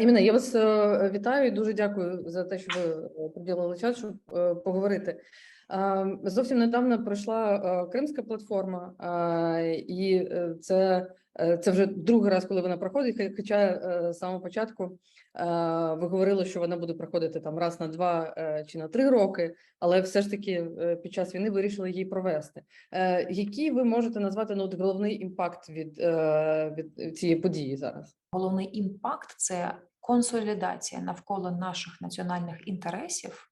Іменно, я вас е, вітаю і дуже дякую за те, що ви е, приділили час, щоб е, поговорити. Е, Зовсім недавно пройшла е, Кримська платформа, е, і е, це, це вже другий раз, коли вона проходить. Хоча з самого початку ви говорили, що вона буде проходити там раз на два чи на три роки, але все ж таки під час війни вирішили її провести. Який ви можете назвати ну, от головний імпакт від, від цієї події зараз? Головний імпакт це консолідація навколо наших національних інтересів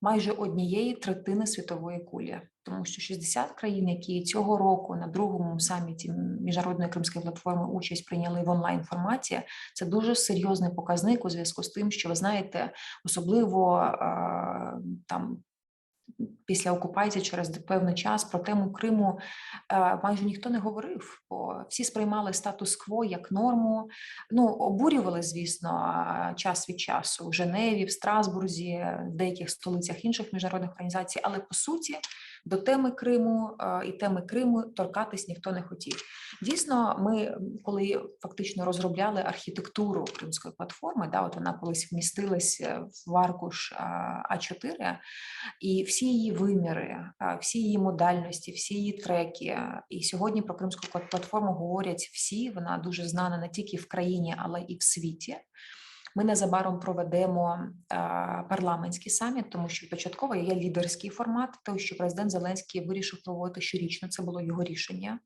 майже однієї третини світової кулі, тому що 60 країн, які цього року на другому саміті міжнародної кримської платформи участь прийняли в онлайн форматі, це дуже серйозний показник у зв'язку з тим, що ви знаєте, особливо е, там. Після окупації через певний час про тему Криму е, майже ніхто не говорив, бо всі сприймали статус-кво як норму. Ну обурювали, звісно, час від часу в Женеві, в Страсбурзі, в деяких столицях інших міжнародних організацій, але по суті до теми Криму е, і теми Криму торкатись ніхто не хотів. Дійсно, ми коли фактично розробляли архітектуру кримської платформи, да, от вона колись вмістилась е, в аркуш а, А4, і всі її виміри, всі її модальності, всі її треки. І сьогодні про кримську пла- платформу говорять всі. Вона дуже знана не тільки в країні, але і в світі. Ми незабаром проведемо а, парламентський саміт, тому що початково є лідерський формат, той, що президент Зеленський вирішив проводити щорічно. Це було його рішення,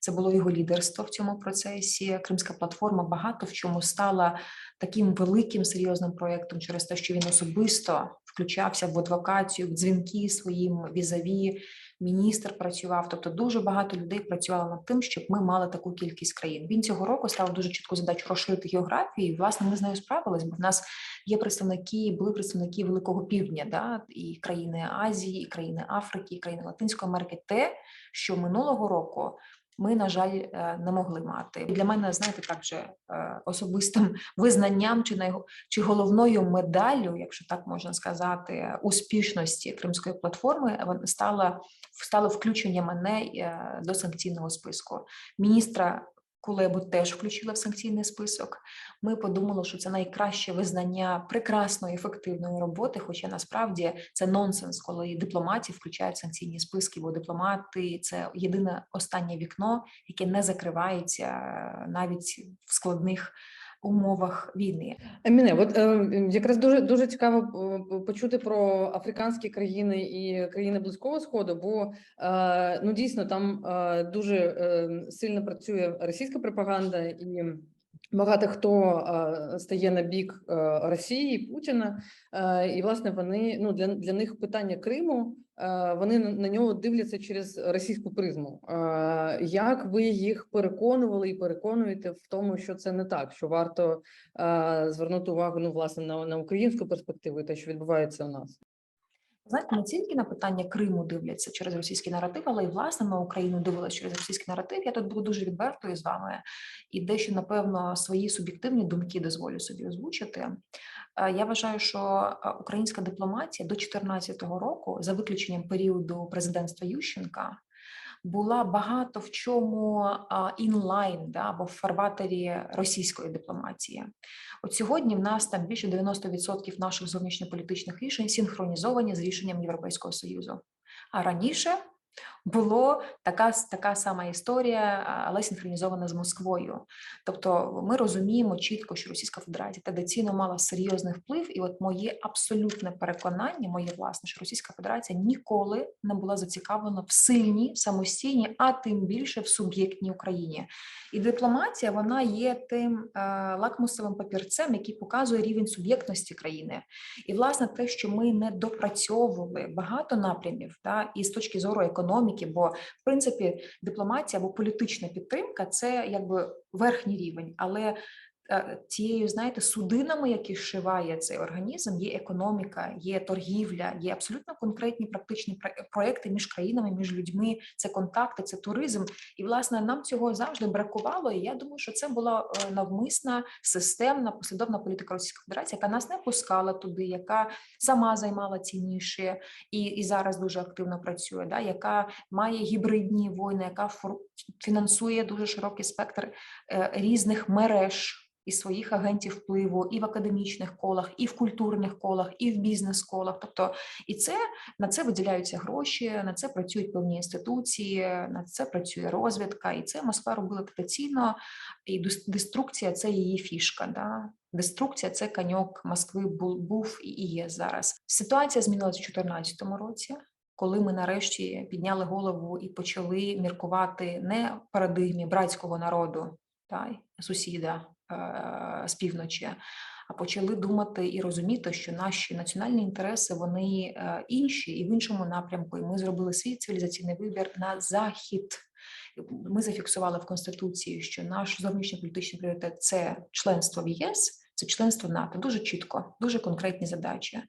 це було його лідерство в цьому процесі. Кримська платформа багато в чому стала таким великим серйозним проєктом через те, що він особисто включався в адвокацію, в дзвінки своїм візаві. Міністр працював, тобто дуже багато людей працювало над тим, щоб ми мали таку кількість країн. Він цього року став дуже чітку задачу розширити географію. І, власне, ми з нею справились, бо в нас є представники, були представники Великого Півдня, да, і країни Азії, і країни Африки, і країни Латинської Америки. Те, що минулого року ми, на жаль, е, не могли мати. Для мене, знаєте, так же е, особистим визнанням чи най- чи головною медаллю, якщо так можна сказати, успішності кримської платформи стало стало включення мене е, до санкційного списку. Міністра Кулебу теж включила в санкційний список. Ми подумали, що це найкраще визнання прекрасної ефективної роботи. Хоча насправді це нонсенс, коли дипломатів включають в санкційні списки, бо дипломати це єдине останнє вікно, яке не закривається е, навіть в складних умовах війни. Еміне, от е, якраз дуже дуже цікаво е, почути про африканські країни і країни Близького Сходу, бо е, ну дійсно там дуже сильно працює російська пропаганда і. Багато хто е, стає на бік е, Росії, Путіна, е, і власне вони ну для, для них питання Криму. Вони на нього дивляться через російську призму. Як ви їх переконували і переконуєте в тому, що це не так, що варто звернути увагу ну власне на, на українську перспективу і те, що відбувається у нас? Знаєте, не тільки на питання Криму дивляться через російський наратив, але й власне на Україну дивилися через російський наратив. Я тут буду дуже відвертою з вами і дещо, напевно, свої суб'єктивні думки дозволю собі озвучити. Е, Я вважаю, що е, українська дипломатія до 2014 року, за виключенням періоду президентства Ющенка, була багато в чому інлайн да, або в фарватері російської дипломатії. От сьогодні в нас там більше 90% наших зовнішньополітичних рішень синхронізовані з рішенням Європейського Союзу. А раніше було така, така сама історія, але синхронізована з Москвою. Тобто ми розуміємо чітко, що Російська Федерація традиційно мала серйозний вплив, і от моє абсолютне переконання, моє власне, що Російська Федерація ніколи не була зацікавлена в сильній, самостійній, а тим більше в суб'єктній Україні. І дипломатія вона є тим е, лакмусовим папірцем, який показує рівень суб'єктності країни. І власне те, що ми не допрацьовували багато напрямів, та і з точки зору економіки, бо в принципі дипломатія або політична підтримка це якби верхній рівень, але е, тією, знаєте, судинами, які зшиває цей організм, є економіка, є торгівля, є абсолютно конкретні практичні пр- проекти між країнами, між людьми. Це контакти, це туризм. І власне нам цього завжди бракувало. І я думаю, що це була е, навмисна системна послідовна політика Російської Федерації, яка нас не пускала туди, яка сама займала ці ніші і, і зараз дуже активно працює, да, яка має гібридні війни, яка фінансує дуже широкий спектр е, різних мереж і своїх агентів впливу і в академічних колах, і в культурних колах, і в бізнес-колах. Тобто, і це на це виділяються гроші, на це працюють певні інституції, на це працює розвідка, і це Москва робила традиційно. І деструкція це її фішка. Да? Деструкція це каньок Москви був, і є зараз. Ситуація змінилася у 2014 році. Коли ми нарешті підняли голову і почали міркувати не в парадигмі братського народу, та сусіда з півночі, а почали думати і розуміти, що наші національні інтереси вони е, інші і в іншому напрямку. І ми зробили свій цивілізаційний вибір на захід. Ми зафіксували в конституції, що наш зовнішньополітичний пріоритет це членство в ЄС. Це членство НАТО дуже чітко, дуже конкретні задачі.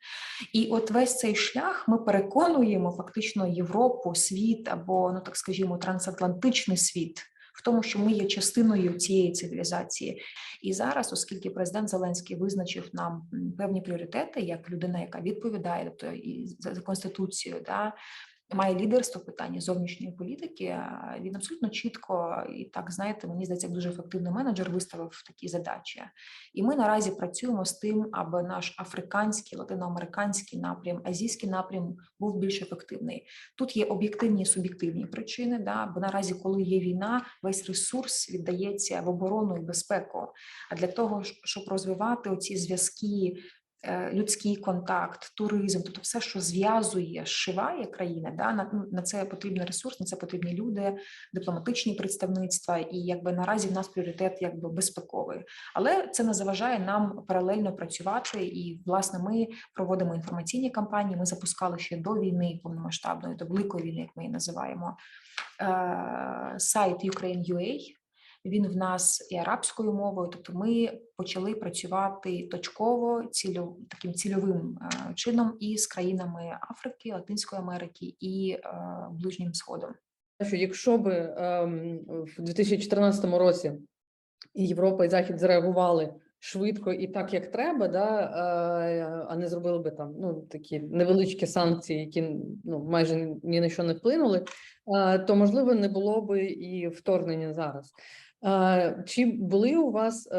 І от весь цей шлях ми переконуємо фактично Європу, світ або, ну так скажімо, трансатлантичний світ в тому, що ми є частиною цієї цивілізації. І зараз, оскільки президент Зеленський визначив нам певні пріоритети, як людина, яка відповідає тобто і за, конституцією, да, має лідерство в питанні зовнішньої політики, він абсолютно чітко і так знаєте, мені здається, як дуже ефективний менеджер виставив такі задачі. І ми наразі працюємо з тим, аби наш африканський, латиноамериканський напрям, азійський напрям був більш ефективний. Тут є об'єктивні і суб'єктивні причини, да, бо наразі, коли є війна, весь ресурс віддається в оборону і безпеку. А для того, щоб розвивати оці зв'язки, людський контакт, туризм, тобто все, що зв'язує, зшиває країни, да, на, ну, на це потрібен ресурс, на це потрібні люди, дипломатичні представництва, і якби наразі в нас пріоритет якби безпековий. Але це не заважає нам паралельно працювати. І власне ми проводимо інформаційні кампанії. Ми запускали ще до війни повномасштабної, до великої війни, як ми її називаємо. е, Сайт Ukraine.ua, Він в нас і арабською мовою, тобто ми почали працювати точково, цільов, таким цільовим е, чином і з країнами Африки, Латинської Америки і е, Ближнім Сходом. що якщо би ем, в 2014 році Європа і Захід зреагували швидко і так, як треба, да, е, а не зробили би там ну такі невеличкі санкції, які ну майже ні- на що не вплинули, то можливо не було би і вторгнення зараз. Е, Чи були у вас е,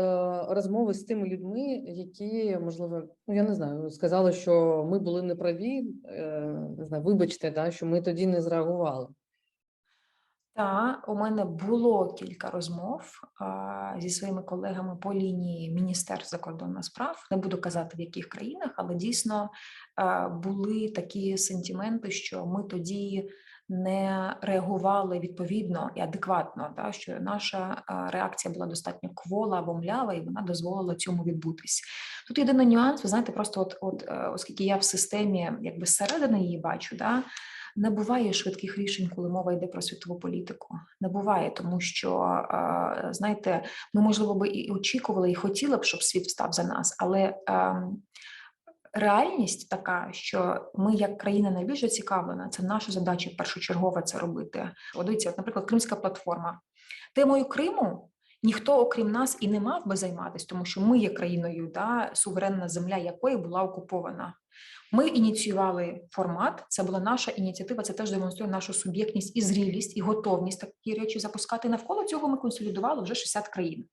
розмови з тими людьми, які можливо, ну я не знаю, сказали, що ми були неправі, е, не знаю, вибачте, да, що ми тоді не зреагували. Та у мене було кілька розмов а, зі своїми колегами по лінії Міністерств закордонних справ. Не буду казати в яких країнах, але дійсно а, були такі сентименти, що ми тоді не реагували відповідно і адекватно. Да, що наша реакція була достатньо квола або млява, і вона дозволила цьому відбутись. Тут єдиний нюанс, ви знаєте, просто от, от е, оскільки я в системі якби зсередини її бачу, да. Не буває швидких рішень, коли мова йде про світову політику. Не буває, тому що знаєте, ми можливо би і очікували, і хотіли б, щоб світ встав за нас, але ем, реальність така, що ми, як країна, найбільш зацікавлена, це наша задача першочергова це робити. Дивіться, от, наприклад, Кримська платформа. Темою Криму ніхто, окрім нас, і не мав би займатися, тому що ми є країною, да, суверенна земля якої була окупована. Ми ініціювали формат. Це була наша ініціатива. Це теж демонструє нашу суб'єктність і зрілість, і готовність такі речі запускати. Навколо цього ми консолідували вже 60 країн.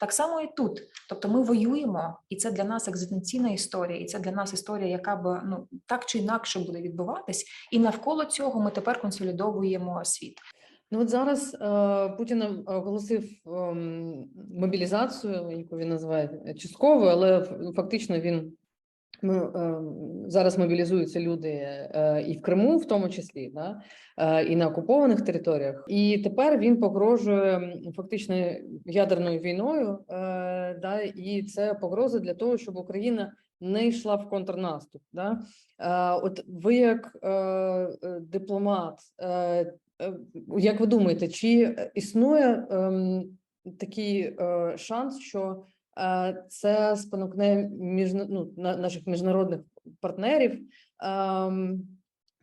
Так само і тут. Тобто, ми воюємо, і це для нас екзистенційна історія, і це для нас історія, яка б ну так чи інакше буде відбуватись. І навколо цього ми тепер консолідовуємо світ. Ну от зараз е, Путін оголосив ем, мобілізацію, яку він називає частковою, але фактично він ну, ем, зараз мобілізуються люди е, і в Криму, в тому числі, да, е, і на окупованих територіях. І тепер він погрожує фактично ядерною війною, е, да, і це погроза для того, щоб Україна не йшла в контрнаступ. Да? От ви як дипломат. Як ви думаєте, чи існує ем, такий шанс, що це спонукне міжна, ну, на, наших міжнародних партнерів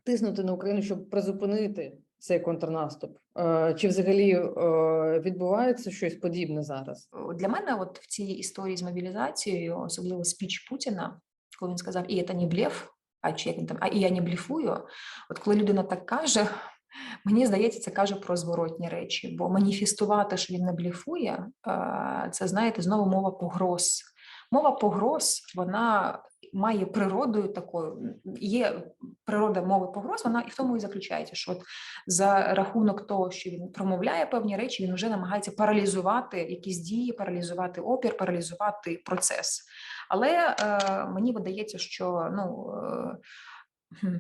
тиснути на Україну, щоб призупинити цей контрнаступ? Чи взагалі е, відбувається щось подібне зараз? Для мене, от в цій історії з мобілізацією, особливо спіч Путіна, коли він сказав, і це не блеф, а чи як він там, а і я не блефую. От коли людина так каже, Мені здається, це каже про зворотні речі, бо маніфестувати, що він не бліфує, е, це знаєте, знову мова погроз. Мова погроз, вона має природою такою. Є природа мови погроз, вона і в тому і заключається, що от за рахунок того, що він промовляє певні речі, він вже намагається паралізувати якісь дії, паралізувати опір, паралізувати процес. Але е, мені видається, що ну. Е,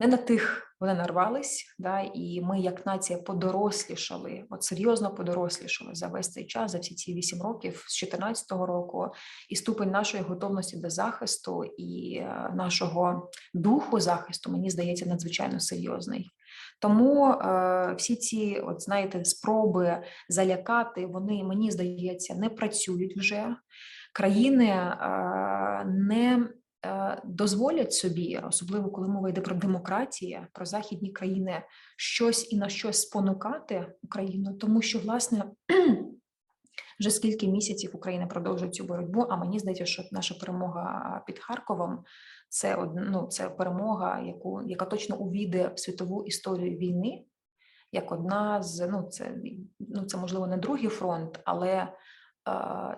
не на тих вони нарвались, да, і ми, як нація, подорослішали, от серйозно подорослішали за весь цей час, за всі ці вісім років з 2014 року, і ступень нашої готовності до захисту і е, нашого духу захисту, мені здається, надзвичайно серйозний. Тому е, всі ці, от знаєте, спроби залякати, вони мені здається не працюють вже. Країни е, не дозволять собі, особливо коли мова йде про демократію, про західні країни, щось і на щось спонукати Україну, тому що власне. Вже скільки місяців Україна продовжує цю боротьбу. А мені здається, що наша перемога під Харковом це ну, це перемога, яку яка точно увійде в світову історію війни, як одна з ну це ну це можливо не другий фронт, але е,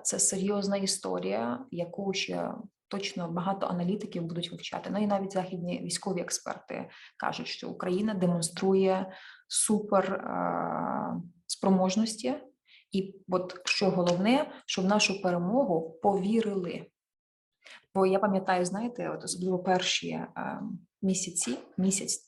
це серйозна історія, яку ще точно багато аналітиків будуть вивчати. Ну і навіть західні військові експерти кажуть, що Україна демонструє супер е, спроможності. І от що головне, що в нашу перемогу повірили. Бо я пам'ятаю, знаєте, от особливо перші е, місяці, місяць,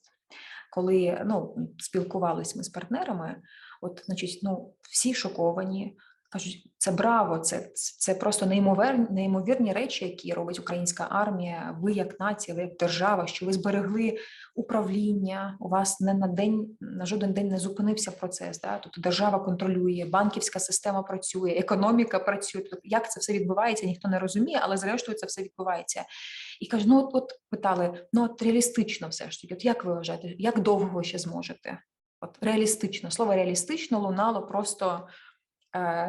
коли ну, спілкувалися ми з партнерами, от, значить, ну, всі шоковані, кажуть, це браво, це, це просто неймовірні, неймовірні речі, які робить українська армія. Ви як нація, ви як держава, що ви зберегли управління. У вас не на день на жоден день не зупинився процес. Да? Тобто держава контролює, банківська система працює, економіка працює. Тобто, як це все відбувається, ніхто не розуміє, але зрештою це все відбувається. І кажуть, ну от, от питали: ну от реалістично все ж таки, от як ви вважаєте, як довго ви ще зможете? От реалістично слово реалістично лунало просто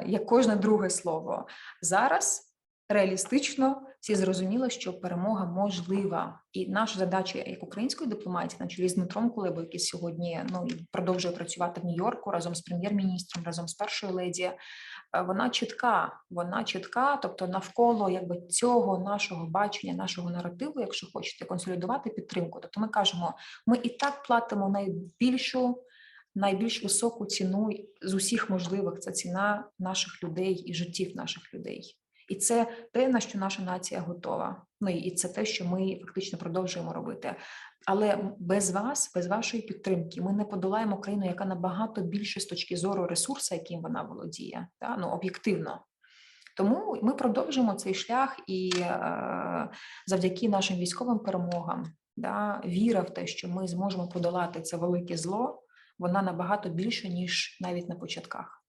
як кожне друге слово. Зараз реалістично всі зрозуміли, що перемога можлива, і наша задача як української дипломатії, на чолі з Дмитром Кулебою, який сьогодні ну продовжує працювати в Нью-Йорку разом з прем'єр-міністром, разом з першою леді. е, Вона чітка, вона чітка, тобто навколо якби цього нашого бачення, нашого наративу, якщо хочете консолідувати підтримку. Тобто ми кажемо, ми і так платимо найбільшу найбільш високу ціну з усіх можливих це ціна наших людей і життів наших людей. І це те, на що наша нація готова. Ну і це те, що ми фактично продовжуємо робити. Але без вас, без вашої підтримки, ми не подолаємо країну, яка набагато більше з точки зору ресурсу, яким вона володіє, та ну об'єктивно. Тому ми продовжимо цей шлях, і е, завдяки нашим військовим перемогам, да, віра в те, що ми зможемо подолати це велике зло, вона набагато більша, ніж навіть на початках.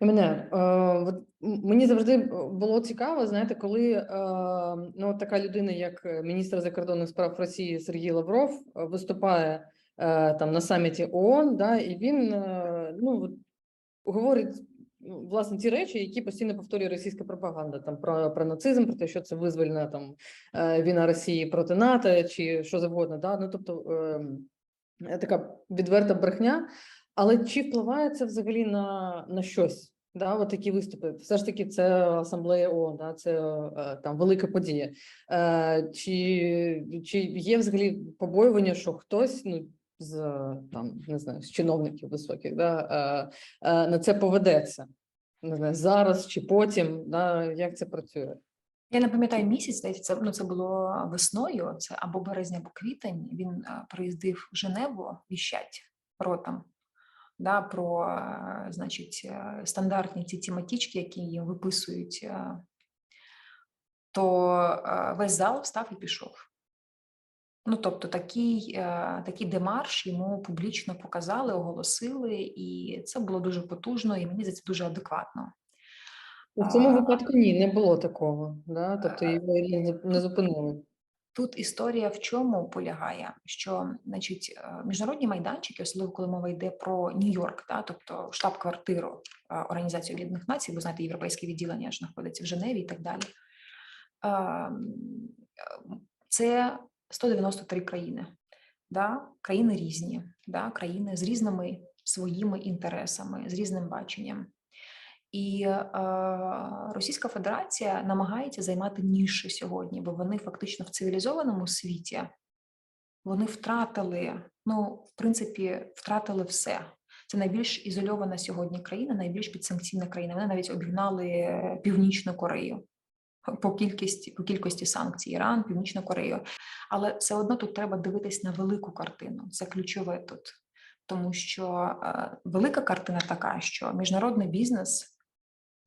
Мене е, мені завжди було цікаво, знаєте, коли е, ну така людина, як е, міністр закордонних справ Росії Сергій Лавров, е, виступає е, там на саміті ООН, да, і він е, ну говорить ну, власне ті речі, які постійно повторює російська пропаганда, там про, про нацизм, про те, що це визвольна там е, війна Росії проти НАТО чи що завгодно. Да? Ну тобто е, така відверта брехня. Але чи впливає це взагалі на, на щось? Да, от такі виступи. Все ж таки, це асамблея ООН, да, це е, там велика подія. Е, чи, чи є взагалі побоювання, що хтось ну, з там не знаю, з чиновників високих да, е, е, на це поведеться? Не знаю, зараз чи потім, да, як це працює? Я не пам'ятаю місяць, здається, це, ну, це було весною, це або березня, або квітень. Він е, приїздив в Женеву віщать ротом. Да, про, е, значить, е, стандартні ці тематички, які виписують, то весь зал встав і пішов. Ну, тобто, такий, такий демарш йому публічно показали, оголосили, і це було дуже потужно, і мені здається, дуже адекватно. У цьому випадку ні, не було такого. Да? Тобто його не не зупинили. Тут історія в чому полягає, що значить е, міжнародні майданчики, особливо коли мова йде про Нью-Йорк, та тобто штаб-квартиру е, Організації Об'єднаних Націй, ви знаєте, європейське відділення ж знаходиться в Женеві і так далі. Ем, е, Це 193 країни. Да? Країни різні, да? країни з різними своїми інтересами, з різним баченням. І е, Російська Федерація намагається займати ніші сьогодні, бо вони фактично в цивілізованому світі вони втратили, ну, в принципі, втратили все. Це найбільш ізольована сьогодні країна, найбільш підсанкційна країна. Вони навіть обігнали Північну Корею по кількості, по кількості санкцій Іран, Північну Корею. Але все одно тут треба дивитись на велику картину. Це ключове тут. Тому що велика картина така, що міжнародний бізнес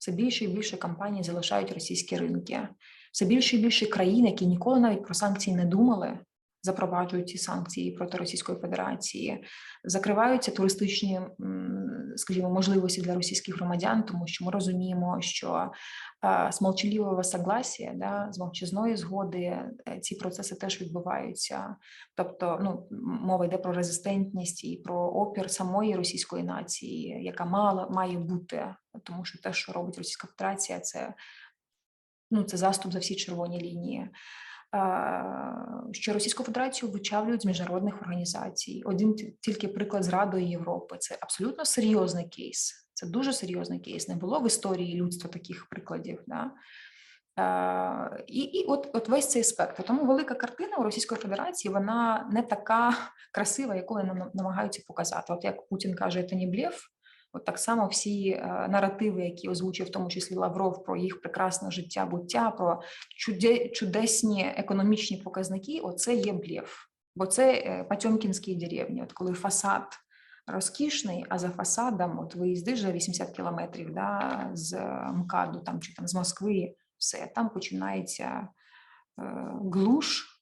все більше і більше компаній залишають російські ринки. Все більше і більше країн, які ніколи навіть про санкції не думали, запроваджують ці санкції проти Російської Федерації, закриваються туристичні, скажімо, можливості для російських громадян, тому що ми розуміємо, що е, з молчаливого согласия, да, з мовчазної згоди е, ці процеси теж відбуваються. Тобто, ну мова йде про резистентність і про опір самої російської нації, яка мала має бути, тому що те, що робить Російська Федерація, це ну це заступ за всі червоні лінії. Що Російську Федерацію вичавлюють з міжнародних організацій. Один тільки приклад з Радою Європи. Це абсолютно серйозний кейс. Це дуже серйозний кейс. Не було в історії людства таких прикладів. Да? І, і от, от весь цей спектр. Тому велика картина у Російської Федерації вона не така красива, яку нам намагаються показати. От як Путін каже, це не блеф. От так само всі е, наративи, які озвучив в тому числі Лавров про їх прекрасне життя, буття, про чудесні економічні показники, оце є блеф. Бо це е, Потьомкінські деревні, от коли фасад розкішний, а за фасадом от виїздиш за 80 кілометрів да, з МКАДу там, чи там з Москви, все, там починається е, глуш,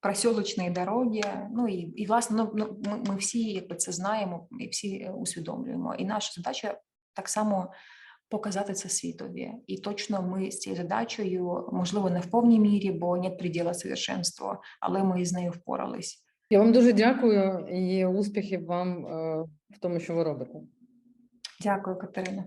просілочні дороги. Ну і, і власне, ну, ну, ми, ми всі якби це знаємо і всі усвідомлюємо. І наша задача так само показати це світові. І точно ми з цією задачею, можливо, не в повній мірі, бо нет приділа совершенства, але ми з нею впорались. Я вам дуже дякую і успіхів вам е, в тому, що ви робите. Дякую, Катерина.